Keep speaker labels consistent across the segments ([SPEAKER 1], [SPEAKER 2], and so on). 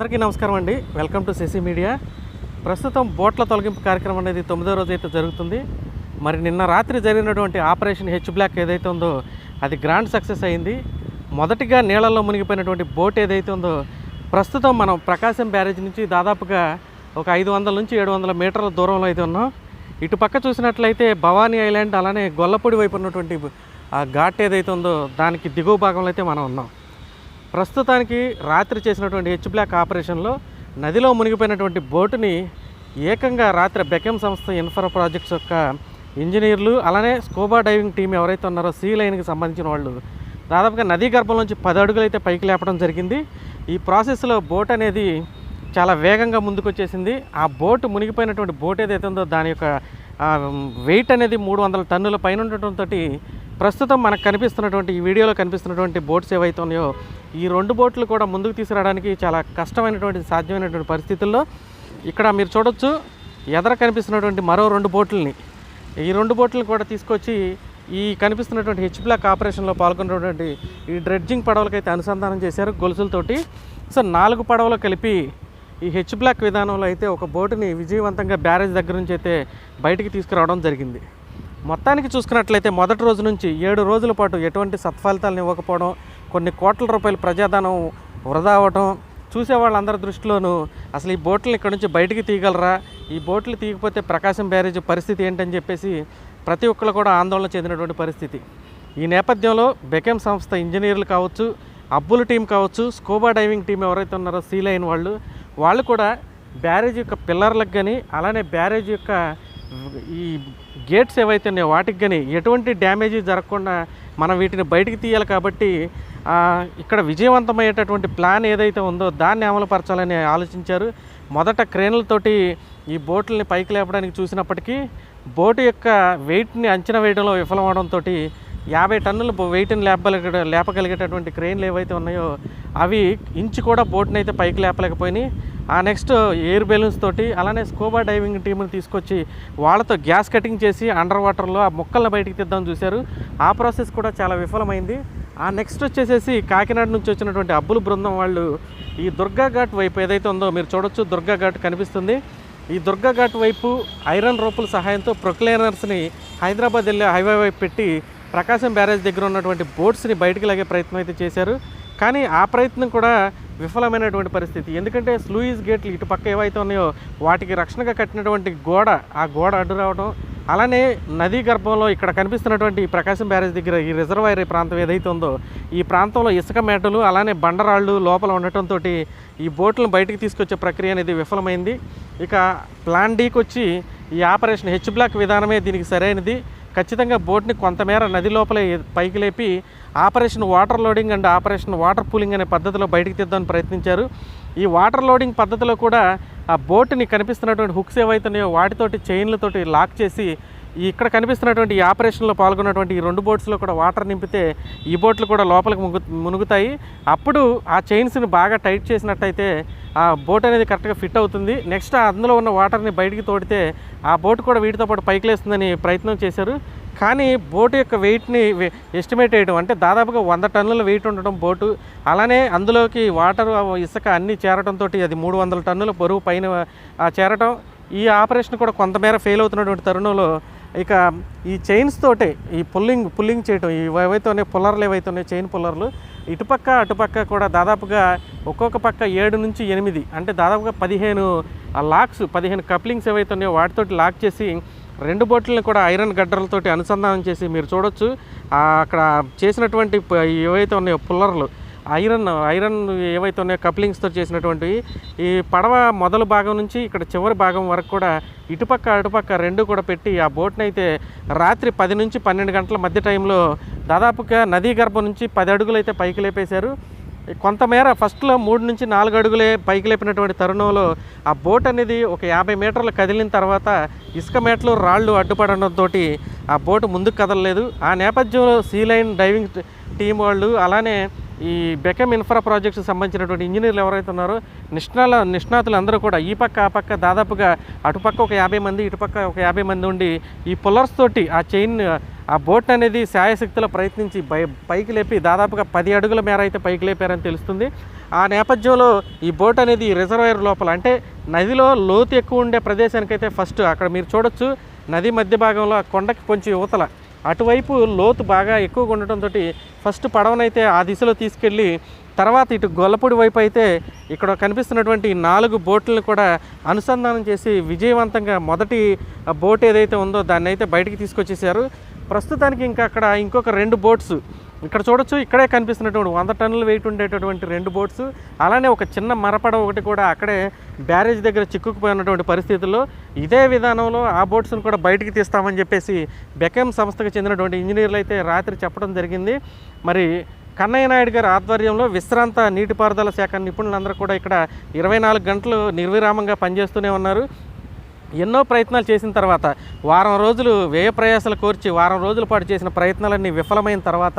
[SPEAKER 1] అందరికీ నమస్కారం అండి. Welcome to CC media. ప్రస్తుతం బోట్ల తొలగింపు కార్యక్రమం అనేది తొమ్మిదో రోజు అయితే జరుగుతుంది. మరి నిన్న రాత్రి జరిగినటువంటి ఆపరేషన్ హెచ్ బ్లాక్ ఏదైతే ఉందో అది గ్రాండ్ సక్సెస్ అయింది. మొదటిగా నీళ్ళల్లో మునిగిపోయినటువంటి బోట్ ఏదైతే ఉందో ప్రస్తుతం మనం ప్రకాశం బ్యారేజ్ నుంచి దాదాపుగా ఒక ఐదు వందల నుంచి ఏడు వందల మీటర్ల దూరంలో అయితే ఉన్నాం. ఇటు పక్క చూసినట్లయితే భవానీ ఐలాండ్ అలానే గొల్లపూడి వైపు ఉన్నటువంటి ఆ ఘాట్ ఏదైతే ఉందో దానికి దిగువ భాగంలో అయితే మనం ఉన్నాం. ప్రస్తుతానికి రాత్రి చేసినటువంటి హెచ్ బ్లాక్ ఆపరేషన్లో నదిలో మునిగిపోయినటువంటి బోటుని ఏకంగా రాత్రి బెకం సంస్థ ఇన్ఫ్రా ప్రాజెక్ట్స్ యొక్క ఇంజనీర్లు అలానే స్కోబా డైవింగ్ టీం ఎవరైతే ఉన్నారో సీ లైన్కి సంబంధించిన వాళ్ళు దాదాపుగా నదీ గర్భం నుంచి పది అడుగులు అయితే పైకి లేపడం జరిగింది. ఈ ప్రాసెస్లో బోట్ అనేది చాలా వేగంగా ముందుకొచ్చేసింది ఆ బోట్ మునిగిపోయినటువంటి బోట్ ఏదైతే ఉందో దాని యొక్క వెయిట్ అనేది మూడు వందల టన్నుల పైన ఉండటంతో ప్రస్తుతం మనకు కనిపిస్తున్నటువంటి ఈ వీడియోలో కనిపిస్తున్నటువంటి బోట్స్ ఏవైతే ఉన్నాయో ఈ రెండు బోట్లు కూడా ముందుకు తీసుకురావడానికి చాలా కష్టమైనటువంటి సాధ్యమైనటువంటి పరిస్థితుల్లో ఇక్కడ మీరు చూడొచ్చు ఎదర కనిపిస్తున్నటువంటి మరో రెండు బోట్లని. ఈ రెండు బోట్లను కూడా తీసుకొచ్చి ఈ కనిపిస్తున్నటువంటి హెచ్ బ్లాక్ ఆపరేషన్లో పాల్గొన్నటువంటి ఈ డ్రెడ్జింగ్ పడవలకైతే అనుసంధానం చేశారు గొలుసులతోటి. సో నాలుగు పడవలు కలిపి ఈ హెచ్ బ్లాక్ విధానంలో అయితే ఒక బోటుని విజయవంతంగా బ్యారేజ్ దగ్గర నుంచి అయితే బయటికి తీసుకురావడం జరిగింది. మొత్తానికి చూసుకున్నట్లయితే మొదటి రోజు నుంచి ఏడు రోజుల పాటు ఎటువంటి సత్ఫలితాలను ఇవ్వకపోవడం కొన్ని కోట్ల రూపాయల ప్రజాధనం వృధా అవ్వటం చూసే వాళ్ళందరి దృష్టిలోనూ అసలు ఈ బోట్లు ఇక్కడ నుంచి బయటికి తీయగలరా? ఈ బోట్లు తీయకపోతే ప్రకాశం బ్యారేజ్ పరిస్థితి ఏంటని చెప్పేసి ప్రతి ఒక్కరు కూడా ఆందోళన చెందినటువంటి పరిస్థితి. ఈ నేపథ్యంలో బెకెమ్ సంస్థ ఇంజనీర్లు కావచ్చు అబ్బుల టీం కావచ్చు స్కూబా డైవింగ్ టీం ఎవరైతే ఉన్నారో సీల్ అయిన వాళ్ళు వాళ్ళు కూడా బ్యారేజ్ యొక్క పిల్లర్లకు కానీ అలానే బ్యారేజ్ యొక్క ఈ గేట్స్ ఏవైతే ఉన్నాయో వాటికి కానీ ఎటువంటి డ్యామేజ్ జరగకుండా మనం వీటిని బయటికి తీయాలి కాబట్టి ఇక్కడ విజయవంతమయ్యేటటువంటి ప్లాన్ ఏదైతే ఉందో దాన్ని అమలుపరచాలని ఆలోచించారు. మొదట క్రేన్లతోటి ఈ బోట్లని పైకి లేపడానికి చూసినప్పటికీ బోటు యొక్క వెయిట్ని అంచనా వేయడంలో విఫలమవడంతో యాభై టన్నుల వెయిట్ని లేపగలిగే లేపగలిగేటటువంటి క్రెయిన్లు ఏవైతే ఉన్నాయో అవి ఇంచు కూడా బోట్ని అయితే పైకి లేపలేకపోయినాయి. ఆ నెక్స్ట్ ఎయిర్ బెలూన్స్ తోటి అలానే స్కోబా డైవింగ్ టీంని తీసుకొచ్చి వాళ్ళతో గ్యాస్ కటింగ్ చేసి అండర్ వాటర్లో ఆ మొక్కలను బయటికి తెద్దాం చూశారు. ఆ ప్రాసెస్ కూడా చాలా విఫలమైంది. ఆ నెక్స్ట్ వచ్చేసేసి కాకినాడ నుంచి వచ్చినటువంటి అబ్బుల బృందం వాళ్ళు ఈ దుర్గా ఘాట్ వైపు ఏదైతే ఉందో మీరు చూడొచ్చు దుర్గా ఘాట్ కనిపిస్తుంది. ఈ దుర్గా ఘాట్ వైపు ఐరన్ రోపుల సహాయంతో ప్రొక్లైనర్స్ని హైదరాబాద్ వెళ్ళే హైవే వైపు పెట్టి ప్రకాశం బ్యారేజ్ దగ్గర ఉన్నటువంటి బోట్స్ని బయటికి లాగే ప్రయత్నం అయితే చేశారు. కానీ ఆ ప్రయత్నం కూడా విఫలమైనటువంటి పరిస్థితి. ఎందుకంటే స్లూయిస్ గేట్లు ఇటు పక్క ఏవైతే ఉన్నాయో వాటికి రక్షణగా కట్టినటువంటి గోడ ఆ గోడ అడ్డు రావడం అలానే నదీ గర్భంలో ఇక్కడ కనిపిస్తున్నటువంటి ఈ ప్రకాశం బ్యారేజ్ దగ్గర ఈ రిజర్వాయర్ ప్రాంతం ఏదైతే ఉందో ఈ ప్రాంతంలో ఇసుక మేటలు అలానే బండరాళ్ళు లోపల ఉండటంతో ఈ బోట్లను బయటికి తీసుకొచ్చే ప్రక్రియ అనేది విఫలమైంది. ఇక ప్లాన్ డీకి వచ్చి ఈ ఆపరేషన్ హెచ్ బ్లాక్ విధానమే దీనికి సరైనది. ఖచ్చితంగా బోట్ని కొంతమేర నది లోపలే పైకి లేపి operation water loading and operation water pooling అనే పద్ధతిలో బయటకు తీద్దామని ప్రయత్నించారు. ఈ వాటర్ లోడింగ్ పద్ధతిలో కూడా ఆ బోట్ని కనిపిస్తున్నటువంటి హుక్స్ ఏవైతున్నాయో వాటితోటి చైన్లతోటి లాక్ చేసి ఇక్కడ కనిపిస్తున్నటువంటి ఈ ఆపరేషన్లో పాల్గొన్నటువంటి ఈ రెండు బోట్స్లో కూడా వాటర్ నింపితే ఈ బోట్లు కూడా లోపలికి మునుగు మునుగుతాయి. అప్పుడు ఆ చైన్స్ని బాగా టైట్ చేసినట్టయితే ఆ బోట్ అనేది కరెక్ట్గా ఫిట్ అవుతుంది. నెక్స్ట్ అందులో ఉన్న వాటర్ని బయటికి తోడితే ఆ బోట్ కూడా వీటితో పాటు పైకి లేస్తుందని ప్రయత్నం చేశారు. కానీ బోటు యొక్క వెయిట్ని ఎస్టిమేట్ చేయడం అంటే దాదాపుగా వంద టన్నుల వెయిట్ ఉండడం బోటు. అలానే అందులోకి వాటర్ ఇసుక అన్నీ చేరడంతో అది మూడు వందల టన్నుల బరువు పైన చేరటం. ఈ ఆపరేషన్ కూడా కొంతమేర ఫెయిల్ అవుతున్నటువంటి తరుణంలో ఇక ఈ చైన్స్ తోటే ఈ పుల్లింగ్ పుల్లింగ్ చేయటం ఈ ఏవైతే ఉన్నాయి పుల్లర్లు ఏవైతే ఉన్నాయి చైన్ పుల్లర్లు ఇటుపక్క అటుపక్క కూడా దాదాపుగా ఒక్కొక్క పక్క ఏడు నుంచి ఎనిమిది అంటే దాదాపుగా పదిహేను లాక్స్ పదిహేను కప్లింగ్స్ ఏవైతే ఉన్నాయో వాటితోటి లాక్ చేసి రెండు బోట్లను కూడా ఐరన్ గడ్డలతోటి అనుసంధానం చేసి మీరు చూడొచ్చు. అక్కడ చేసినటువంటి ఏవైతే ఉన్నాయో పుల్లర్లు ఐరన్ ఐరన్ ఏవైతే ఉన్నాయో కప్లింగ్స్తో చేసినటువంటివి ఈ పడవ మొదలు భాగం నుంచి ఇక్కడ చివరి భాగం వరకు కూడా ఇటుపక్క అటుపక్క రెండు కూడా పెట్టి ఆ బోట్ని అయితే రాత్రి పది నుంచి పన్నెండు గంటల మధ్య టైంలో దాదాపుగా నదీ గర్భం నుంచి పది అడుగులు అయితే పైకి లేపేశారు. కొంతమేర ఫస్ట్లో మూడు నుంచి నాలుగు అడుగులే పైకి లేపినటువంటి తరుణంలో ఆ బోట్ అనేది ఒక యాభై మీటర్లు కదిలిన తర్వాత ఇసుక మేటలు రాళ్ళు అడ్డుపడడంతో ఆ బోటు ముందుకు కదలలేదు. ఆ నేపథ్యంలో సీ లైన్ డైవింగ్ టీం వాళ్ళు అలానే ఈ బెకమ్ ఇన్ఫ్రా ప్రాజెక్ట్స్ సంబంధించినటువంటి ఇంజనీర్లు ఎవరైతే ఉన్నారో నిష్ణాల నిష్ణాతులు అందరూ కూడా ఈ పక్క ఆ పక్క దాదాపుగా అటుపక్క ఒక యాభై మంది ఇటుపక్క ఒక యాభై మంది ఉండి ఈ పుల్లర్స్ తోటి ఆ చైన్ ఆ బోట్ అనేది శాయశక్తిలో ప్రయత్నించి పై పైకి లేపి దాదాపుగా పది అడుగుల మేర అయితే పైకి లేపారని తెలుస్తుంది. ఆ నేపథ్యంలో ఈ బోట్ అనేది రిజర్వాయర్ లోపల అంటే నదిలో లోతు ఎక్కువ ఉండే ప్రదేశానికైతే ఫస్ట్ అక్కడ మీరు చూడొచ్చు. నది మధ్య భాగంలో కొండకి కొంచెం యువతల అటువైపు లోతు బాగా ఎక్కువగా ఉండటంతో ఫస్ట్ పడవనైతే ఆ దిశలో తీసుకెళ్ళి తర్వాత ఇటు గొల్లపూడి వైపు అయితే ఇక్కడ కనిపిస్తున్నటువంటి నాలుగు బోట్లను కూడా అనుసంధానం చేసి విజయవంతంగా మొదటి ఆ బోట్ ఏదైతే ఉందో దాన్ని అయితే బయటికి తీసుకొచ్చేసారు ప్రస్తుతానికి ఇంకా అక్కడ ఇంకొక రెండు బోట్స్ ఇక్కడ చూడొచ్చు ఇక్కడే కనిపిస్తున్నటువంటి వంద టన్నులు వెయిట్ ఉండేటటువంటి రెండు బోట్స్ అలానే ఒక చిన్న మరపడ ఒకటి కూడా అక్కడే బ్యారేజ్ దగ్గర చిక్కుకుపోయినటువంటి పరిస్థితుల్లో ఇదే విధానంలో ఆ బోట్స్ను కూడా బయటికి తీస్తామని చెప్పేసి బెకమ్ సంస్థకు చెందినటువంటి ఇంజనీర్లు అయితే రాత్రి చెప్పడం జరిగింది. మరి కన్నయ్య నాయుడు గారి ఆధ్వర్యంలో విశ్రాంత నీటిపారుదల శాఖ నిపుణులందరూ కూడా ఇక్కడ ఇరవై నాలుగు గంటలు నిర్విరామంగా పనిచేస్తూనే ఉన్నారు. ఎన్నో ప్రయత్నాలు చేసిన తర్వాత వారం రోజులు వ్యయ ప్రయాసాలు కోర్చి వారం రోజుల పాటు చేసిన ప్రయత్నాలన్నీ విఫలమైన తర్వాత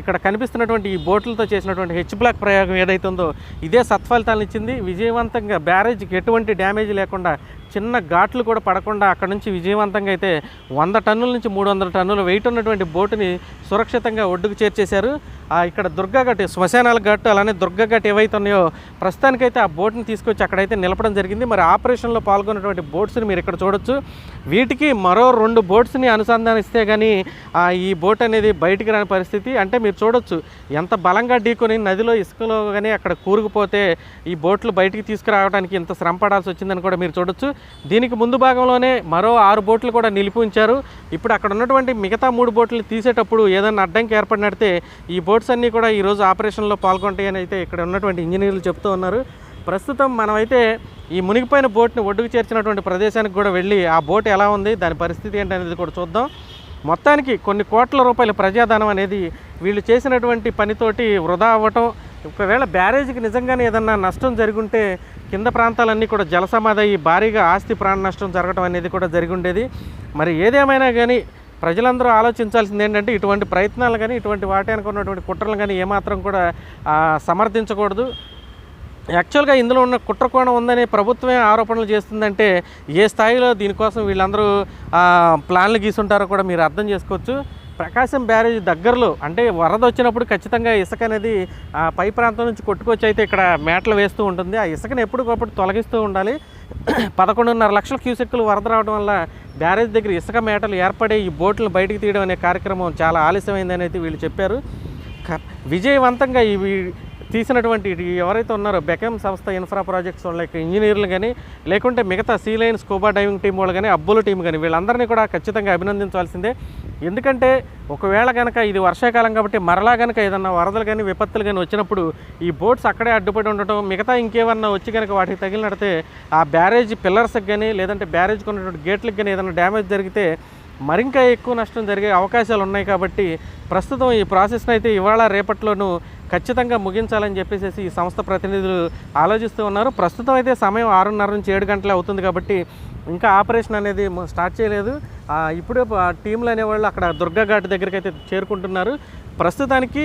[SPEAKER 1] ఇక్కడ కనిపిస్తున్నటువంటి ఈ బోట్లతో చేసినటువంటి హెచ్ బ్లాక్ ప్రయోగం ఏదైతుందో ఇదే సత్ఫలితాలను ఇచ్చింది. విజయవంతంగా బ్యారేజ్కి ఎటువంటి డ్యామేజ్ లేకుండా చిన్న ఘాట్లు కూడా పడకుండా అక్కడ నుంచి విజయవంతంగా అయితే వంద టన్నుల నుంచి మూడు వందల టన్నుల వెయిట్ ఉన్నటువంటి బోటుని సురక్షితంగా ఒడ్డుకు చేర్చేశారు. ఇక్కడ దుర్గా ఘట్ శ్మశానాల ఘాట్ అలానే దుర్గఘట్ ఏవైతే ఉన్నాయో ప్రస్తుతానికైతే ఆ బోట్ని తీసుకొచ్చి అక్కడైతే నిలపడం జరిగింది. మరి ఆపరేషన్లో పాల్గొన్నటువంటి బోట్స్ని మీరు ఇక్కడ చూడొచ్చు. వీటికి మరో రెండు బోట్స్ని అనుసంధానిస్తే కానీ ఆ ఈ బోట్ అనేది బయటికి రాని పరిస్థితి. అంటే మీరు చూడొచ్చు ఎంత బలంగా ఢీకొని నదిలో ఇసుకలో కానీ అక్కడ కూరుకుపోతే ఈ బోట్లు బయటికి తీసుకురావడానికి ఇంత శ్రమ పడాల్సి వచ్చిందని కూడా మీరు చూడొచ్చు. దీనికి ముందు భాగంలోనే మరో ఆరు బోట్లు కూడా నిలిపి ఉంచారు ఇప్పుడు అక్కడ ఉన్నటువంటి మిగతా మూడు బోట్లు తీసేటప్పుడు ఏదైనా అడ్డంకి ఏర్పడినట్టే ఈ బోట్స్ అన్నీ కూడా ఈరోజు ఆపరేషన్లో పాల్గొంటాయని అయితే ఇక్కడ ఉన్నటువంటి ఇంజనీర్లు చెప్తూ ఉన్నారు. ప్రస్తుతం మనమైతే ఈ మునిగిపోయిన బోట్ని ఒడ్డుకు చేర్చినటువంటి ప్రదేశానికి కూడా వెళ్ళి ఆ బోట్ ఎలా ఉంది దాని పరిస్థితి ఏంటనేది కూడా చూద్దాం. మొత్తానికి కొన్ని కోట్ల రూపాయల ప్రజాధనం అనేది వీళ్ళు చేసినటువంటి పనితోటి వృధా అవ్వటం ఒకవేళ బ్యారేజీకి నిజంగానే ఏదన్నా నష్టం జరుగుంటే కింద ప్రాంతాలన్నీ కూడా జలసమాధి భారీగా ఆస్తి ప్రాణ నష్టం జరగడం అనేది కూడా జరిగి ఉండేది మరి ఏదేమైనా కానీ ప్రజలందరూ ఆలోచించాల్సింది ఏంటంటే ఇటువంటి ప్రయత్నాలు కానీ ఇటువంటి వాటి అనుకున్నటువంటి కుట్రలు కానీ ఏమాత్రం కూడా సమర్థించకూడదు. యాక్చువల్గా ఇందులో ఉన్న కుట్రకోణం ఉందని ప్రభుత్వమే ఆరోపణలు చేస్తుందంటే ఏ స్థాయిలో దీనికోసం వీళ్ళందరూ ప్లాన్లు గీసుంటారో కూడా మీరు అర్థం చేసుకోవచ్చు. ప్రకాశం బ్యారేజ్ దగ్గరలో అంటే వరద వచ్చినప్పుడు ఖచ్చితంగా ఇసుక అనేది ఆ పై ప్రాంతం నుంచి కొట్టుకొచ్చి అయితే ఇక్కడ మేటలు వేస్తూ ఉంటుంది. ఆ ఇసుకను ఎప్పటికప్పుడు తొలగిస్తూ ఉండాలి. పదకొండున్నర లక్షల క్యూసెక్కులు వరద రావడం వల్ల బ్యారేజ్ దగ్గర ఇసుక మేటలు ఏర్పడే ఈ బోట్లను బయటికి తీయడం అనే కార్యక్రమం చాలా ఆలస్యమైందని అయితే వీళ్ళు చెప్పారు. విజయవంతంగా ఇవి తీసినటువంటి ఎవరైతే ఉన్నారో బెకమ్ సంస్థ ఇన్ఫ్రా ప్రాజెక్ట్స్ వాళ్ళ ఇంజనీర్లు కానీ లేకుంటే మిగతా సీలైన్ స్కూబా డైవింగ్ టీం వాళ్ళు కానీ అబ్బుల టీం కానీ వీళ్ళందరినీ కూడా ఖచ్చితంగా అభినందించాల్సిందే ఎందుకంటే ఒకవేళ కనుక ఇది వర్షాకాలం కాబట్టి మరలా కనుక ఏదన్నా వరదలు కానీ విపత్తులు కానీ వచ్చినప్పుడు ఈ బోట్స్ అక్కడే అడ్డుపడి ఉండటం మిగతా ఇంకేమన్నా వచ్చి కనుక వాటికి తగిలినడితే ఆ బ్యారేజ్ పిల్లర్స్కి కానీ లేదంటే బ్యారేజ్కి ఉన్నటువంటి గేట్లకు కానీ ఏదైనా డ్యామేజ్ జరిగితే మరింకా ఎక్కువ నష్టం జరిగే అవకాశాలు ఉన్నాయి కాబట్టి ప్రస్తుతం ఈ ప్రాసెస్ని అయితే ఇవాళ రేపట్లోనూ ఖచ్చితంగా ముగించాలని చెప్పేసి ఈ సంస్థ ప్రతినిధులు ఆలోచిస్తూ ఉన్నారు. ప్రస్తుతం అయితే సమయం ఆరున్నర నుంచి ఏడు గంటలే అవుతుంది కాబట్టి ఇంకా ఆపరేషన్ అనేది స్టార్ట్ చేయలేదు. ఇప్పుడే ఆ టీంలు అనేవాళ్ళు అక్కడ దుర్గా ఘాట్ దగ్గరికి అయితే చేరుకుంటున్నారు. ప్రస్తుతానికి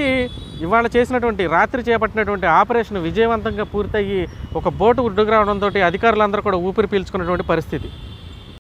[SPEAKER 1] ఇవాళ చేసినటువంటి రాత్రి చేపట్టినటువంటి ఆపరేషన్ విజయవంతంగా పూర్తయ్యి ఒక బోటు ఉడ్డుకు రావడంతో అధికారులందరూ కూడా ఊపిరి పీల్చుకున్నటువంటి పరిస్థితి.